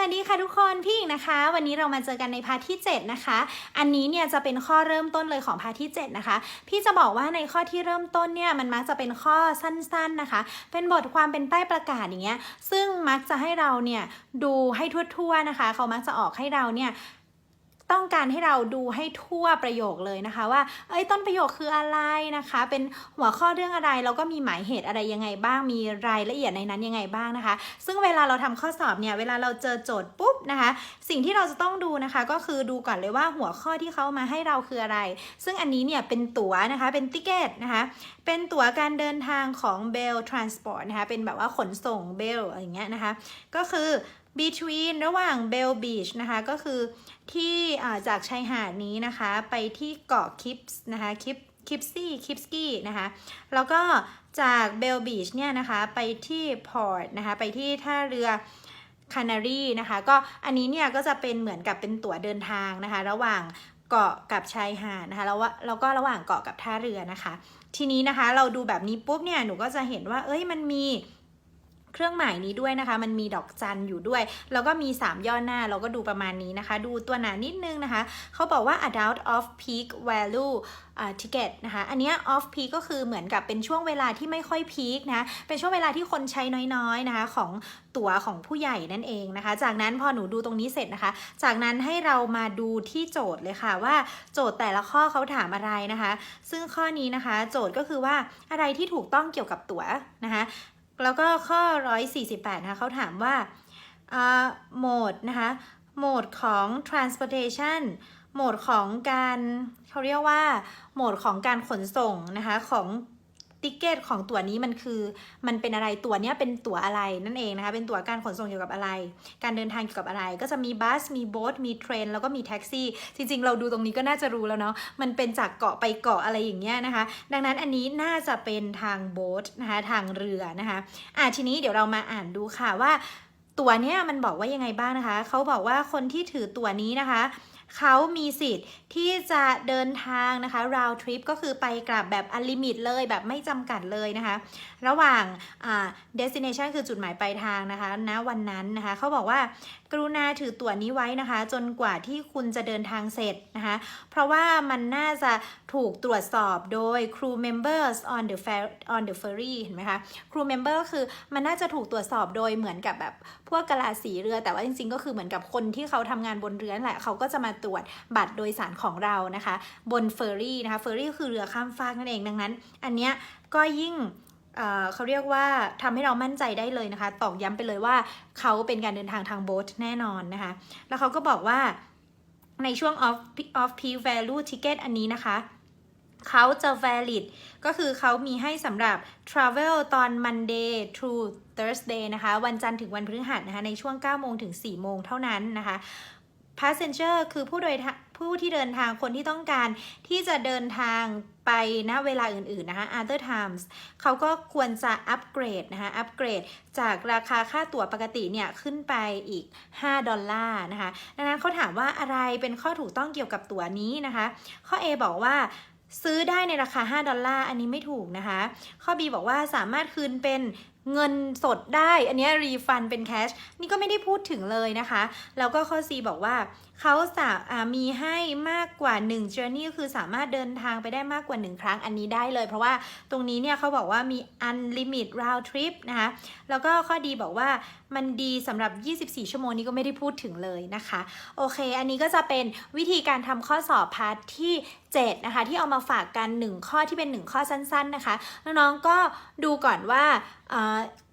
วัสดีค่ะทุกคนพี่หญิงนะคะ วันนี้เรามาเจอกันในพาร์ทที่ 7 นะคะ อันนี้เนี่ยจะเป็นข้อเริ่มต้นเลยของพาร์ทที่ 7 นะคะ พี่จะบอกว่าในข้อที่เริ่มต้นเนี่ยมันมักจะเป็นข้อสั้นๆนะคะ เป็นบทความเป็นป้ายประกาศอย่างเงี้ยซึ่งมักจะให้เราเนี่ยดูให้ทั่วๆนะคะ เขามักจะออกให้เราเนี่ย ต้องการให้เราดูให้ทั่วประโยคเลยนะคะ ว่า เอ้ยต้นประโยคคืออะไรนะคะ เป็นหัวข้อเรื่องอะไรแล้วก็มีหมายเหตุอะไรยังไงบ้าง มีรายละเอียดในนั้นยังไงบ้างนะคะ ซึ่งเวลาเราทำข้อสอบเนี่ยเวลาเราเจอโจทย์ปุ๊บนะคะ สิ่งที่เราจะต้องดูนะคะ ก็คือดูก่อนเลยว่าหัวข้อที่เขามาให้เราคืออะไร ซึ่งอันนี้เนี่ยเป็นตั๋วนะคะเป็นติเกตนะคะเป็นตั๋วการเดินทางของ Bell Transport นะคะเป็นแบบว่าขนส่ง Bell อะไรอย่างเงี้ยนะคะ ก็คือ between ระหว่าง Bell Beach นะคะ ก็คือที่จากชายหาดนี้นะคะ ไปที่เกาะคิปส์นะคะคิปคิปซี่คิปสกี้นะคะ แล้วก็จากเบลบีชเนี่ยนะคะ ไปที่พอร์ตนะคะ ไปที่ท่าเรือคานารีนะคะ ก็อันนี้เนี่ยก็จะเป็นเหมือนกับเป็นตั๋วเดินทางนะคะ ระหว่างเกาะกับชายหาดนะคะ แล้วว่าแล้วก็ระหว่างเกาะกับท่าเรือนะคะ ทีนี้นะคะเราดูแบบนี้ปุ๊บเนี่ย หนูก็จะเห็นว่า เอ้ยมันมี เครื่องหมายนี้ด้วยนะคะ มันมีดอกจันอยู่ด้วย แล้วก็มี 3 ย่อหน้าเราก็ดูประมาณนี้นะคะ ดูตัวหนานิดนึงนะคะ เขาบอกว่า adult off peak value ticket นะคะอันนี้ off peak ก็คือเหมือนกับเป็นช่วงเวลาที่ไม่ค่อยพีคนะเป็นช่วงเวลาที่คนใช้น้อยๆนะคะของตั๋วของผู้ใหญ่นั่นเองนะคะ จากนั้นพอหนูดูตรงนี้เสร็จนะคะ จากนั้นให้เรามาดูที่โจทย์เลยค่ะว่าโจทย์แต่ละข้อเขาถามอะไรนะคะ ซึ่งข้อนี้นะคะ โจทย์ก็คือว่าอะไรที่ถูกต้องเกี่ยวกับตั๋วนะคะ แล้วก็ข้อ 148 นะคะเขาถามว่าโหมดนะคะโหมดของ transportation โหมดของการเขาเรียกว่าโหมดของการขนส่งนะคะของ ติเกตของตั๋วนี้มันคือมันเป็นอะไรตั๋วเนี้ยเป็นตั๋วอะไรนั่นเองนะคะเป็นตั๋วการขนส่งเกี่ยวกับอะไร การเดินทางเกี่ยวกับอะไร ก็จะมีบัสมีโบ๊ทมีเทรนแล้วก็มีแท็กซี่ จริง ๆ เราดูตรงนี้ก็น่าจะรู้แล้วเนาะมันเป็นจากเกาะไปเกาะอะไรอย่างเงี้ยนะคะ ดังนั้นอันนี้น่าจะเป็นทางโบ๊ทนะคะทางเรือนะคะอะทีนี้เดี๋ยวเรามาอ่านดูค่ะว่าตั๋วเนี้ยมันบอกว่ายังไงบ้างนะคะ เขาบอกว่าคนที่ถือตั๋วนี้นะคะ เขามีสิทธิ์ที่จะเดินทางนะคะ round trip ก็คือไปกลับแบบ unlimit เลยแบบไม่จำกัดเลยนะคะ ระหว่าง destination คือจุดหมายปลายทางนะคะณวันนั้นนะคะ เขาบอกว่ากรุณาถือตั๋วนี้ไว้นะคะ จนกว่าที่คุณจะเดินทางเสร็จนะคะ เพราะว่ามันน่าจะถูกตรวจสอบโดย crew members on the fer- on the ferry เห็นไหมคะ crew member ก็คือมันน่าจะถูกตรวจสอบโดยเหมือนกับแบบพวกกะลาสีเรือแต่ว่าจริงๆ ก็คือเหมือนกับคนที่เขาทำงานบนเรือนั่นแหละเขาก็จะมาตรวจบัตรโดยสารของเรานะคะ บนเฟอร์รี่นะคะเฟอร์รี่คือเรือข้ามฟากนั่นเองดังนั้น อันเนี้ยก็ยิ่งเเขาเรียกว่าทำให้เรามั่นใจได้เลยนะคะ ตอกย้ำไปเลยว่าเขาเป็นการเดินทางทางโบ๊ทแน่นอนนะคะ แล้วเขาก็บอกว่าในช่วง off off peak value ticket อันนี้นะคะเขาจะ valid ก็คือเขามีให้สำหรับ travel ตอน Monday through Thursday นะคะ วันจันทร์ถึงวันพฤหัสนะคะ ในช่วง 9 โมงถึง 4 โมงเท่านั้นนะคะ passenger คือผู้โดยผู้ที่เดินทางคนที่ต้องการที่จะเดินทางไปณเวลาอื่นๆนะคะ other times เขาก็ควรจะอัปเกรดนะคะอัปเกรดจากราคาค่าตั๋วปกติเนี่ยขึ้นไปอีก 5 ดอลลาร์นะคะดังนั้นเขาถามว่าอะไรเป็นข้อถูกต้องเกี่ยวกับตั๋วนี้นะคะ ข้อ A บอกว่าซื้อได้ในราคา 5 ดอลลาร์ อันนี้ไม่ถูกนะคะ ข้อ B บอกว่าสามารถคืนเป็น เงินสดได้ อันนี้รีฟันเป็นแคช นี่ก็ไม่ได้พูดถึงเลยนะคะ แล้วก็ข้อ C บอกว่า เขาสามีให้มากกว่า 1 journey ก็คือสามารถเดินทางไปได้มากกว่า 1 ครั้งอันนี้ได้เลย เพราะว่าตรงนี้เนี่ยเขาบอกว่ามี unlimit round trip นะคะแล้วก็ข้อดีบอกว่ามันดีสำหรับ 24 ชั่วโมงนี้ก็ไม่ได้พูดถึงเลยนะคะ โอเค อันนี้ก็จะเป็นวิธีการทำข้อสอบพาร์ทที่ 7 นะคะ ที่เอามาฝากกัน 1 ข้อที่เป็น 1 ข้อสั้น ๆ นะคะ น้องๆก็ดูก่อนว่า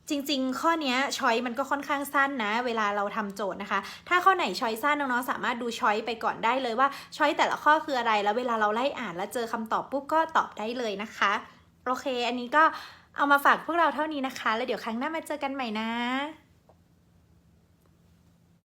จริงๆ ข้อนี้ช้อยมันก็ค่อนข้างสั้นนะ เวลาเราทำโจทย์นะคะ ถ้าข้อไหนช้อยสั้นน้องๆสามารถดูช้อยไปก่อนได้เลยว่าช้อยแต่ละข้อคืออะไร แล้วเวลาเราไล่อ่านแล้วเจอคำตอบปุ๊บก็ตอบได้เลยนะคะ โอเค อันนี้ก็เอามาฝากพวกเราเท่านี้นะคะ แล้วเดี๋ยวครั้งหน้ามาเจอกันใหม่นะ